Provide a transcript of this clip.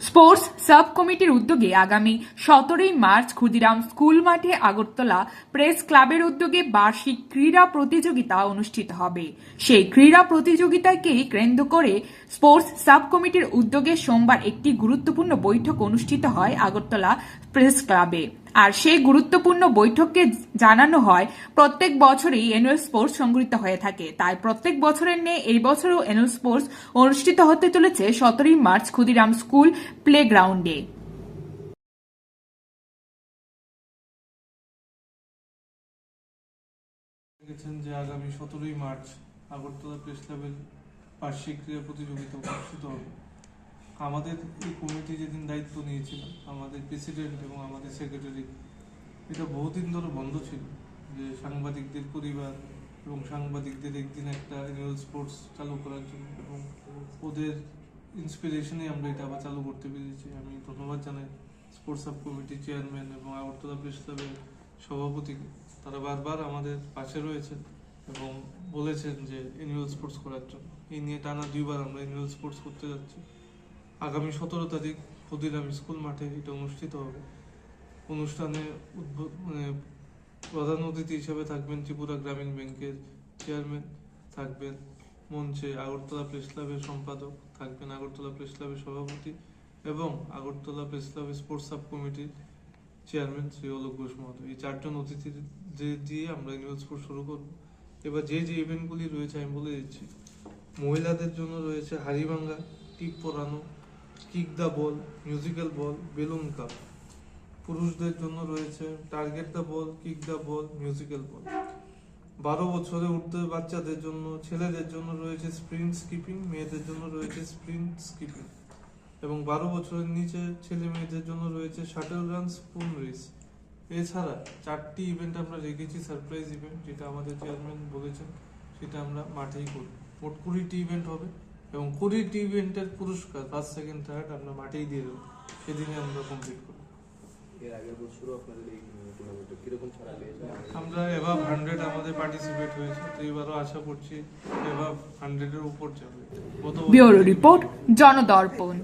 Sports sub কমিটির উদ্যোগে আগামী সতেরোই মার্চ ক্ষুদিরাম স্কুল মাঠে আগরতলা প্রেস ক্লাবের উদ্যোগে বার্ষিক ক্রীড়া প্রতিযোগিতা অনুষ্ঠিত হবে। সেই ক্রীড়া প্রতিযোগিতাকেই কেন্দ্র করে স্পোর্টস সাব কমিটির উদ্যোগে সোমবার একটি গুরুত্বপূর্ণ বৈঠক অনুষ্ঠিত হয় আগরতলা প্রেস ক্লাবে। আর সেই গুরুত্বপূর্ণ বৈঠককে জানানো হয়, প্রত্যেক বছরই অ্যানুয়াল স্পোর্টস সংগঠিত হয়ে থাকে। তাই প্রত্যেক বছরের নিয়ে এই বছরও অ্যানুয়াল স্পোর্টস অনুষ্ঠিত হতে চলেছে সতেরোই মার্চ ক্ষুদিরাম স্কুল প্লেগ্রাউন্ডে গেছেন যে আগামী সতেরোই মার্চ আগরতলা প্রেস ক্লাবের বার্ষিক ক্রীড়া প্রতিযোগিতা অনুষ্ঠিত হবে। আমাদের এই কমিটি যেদিন দায়িত্ব নিয়েছিল আমাদের প্রেসিডেন্ট এবং আমাদের সেক্রেটারি এটা বহুদিন ধরে বন্ধ ছিল। যে সাংবাদিকদের পরিবার এবং সাংবাদিকদের একদিন একটা অ্যানুয়াল স্পোর্টস চালু করার জন্য এবং ওদের ইন্সপিরেশনে আমরা এটা আবার চালু করতে পেরেছি। আমি ধন্যবাদ জানাই স্পোর্টস সাব কমিটির চেয়ারম্যান এবং আগরতলা প্রেস সভাপতিকে। তারা বারবার আমাদের পাশে রয়েছেন এবং বলেছেন যে অ্যানুয়াল স্পোর্টস করার জন্য। এই নিয়ে টানা দুইবার আমরা অ্যানুয়াল স্পোর্টস করতে যাচ্ছি। আগামী সতেরো তারিখ ক্ষুদিরাম স্কুল মাঠে এটা অনুষ্ঠিত হবে। অনুষ্ঠানে উদ্ভব মানে প্রধান অতিথি হিসেবে থাকবেন ত্রিপুরা গ্রামীণ ব্যাংকের চেয়ারম্যান, থাকবেন মঞ্চে আগরতলা প্রেস ক্লাবের সম্পাদক, থাকবেন আগরতলা প্রেস ক্লাবের সভাপতি এবং আগরতলা প্রেস ক্লাবের স্পোর্টস সাব কমিটির চেয়ারম্যান শ্রী অলোক ঘোষ মহোদয়। এই চারজন অতিথির যে দিয়ে আমরা নিউজ স্পোর্ট শুরু করব। এবার যে যে ইভেন্টগুলি রয়েছে, আমি বলে দিচ্ছি। মহিলাদের জন্য রয়েছে হাড়িভাঙ্গা, টিপ পরানো kick the ball musical ball balloon cup পুরুষদের জন্য রয়েছে target the ball kick the ball musical ball বারো বছরে উঠতে বাচ্চাদের জন্য, ছেলেদের জন্য রয়েছে স্প্রিন্ট স্কিপিং মেয়েদের জন্য রয়েছে স্প্রিন্ট স্কিপিং এবং বারো বছরের নিচে ছেলে মেয়েদের জন্য রয়েছে শাটল রান স্পুন রেস এছাড়া চারটি ইভেন্ট আমরা রেখেছি সারপ্রাইজ ইভেন্ট যেটা আমাদের চেয়ারম্যান বলেছেন, সেটা আমরা মাঠেই করি। মোট কুড়িটি ইভেন্ট হবে। এবং কুড়িটি ইভেন্টের পুরস্কার ফার্স্ট সেকেন্ড থার্ড আমরা মাঠেই দিয়ে দেবো। সেদিনে আমরা কমপ্লিট করব। এর আগের বছরও আপনাদের এই টুর্নামেন্টে কীরকম ছাড়া পেয়েছেন আমরা এভাব হান্ড্রেড আমাদের পার্টিসিপেট হয়েছে তো এবারও আশা করছি এভাব হান্ড্রেডের উপর যাবে। Bureau report Janadarpan.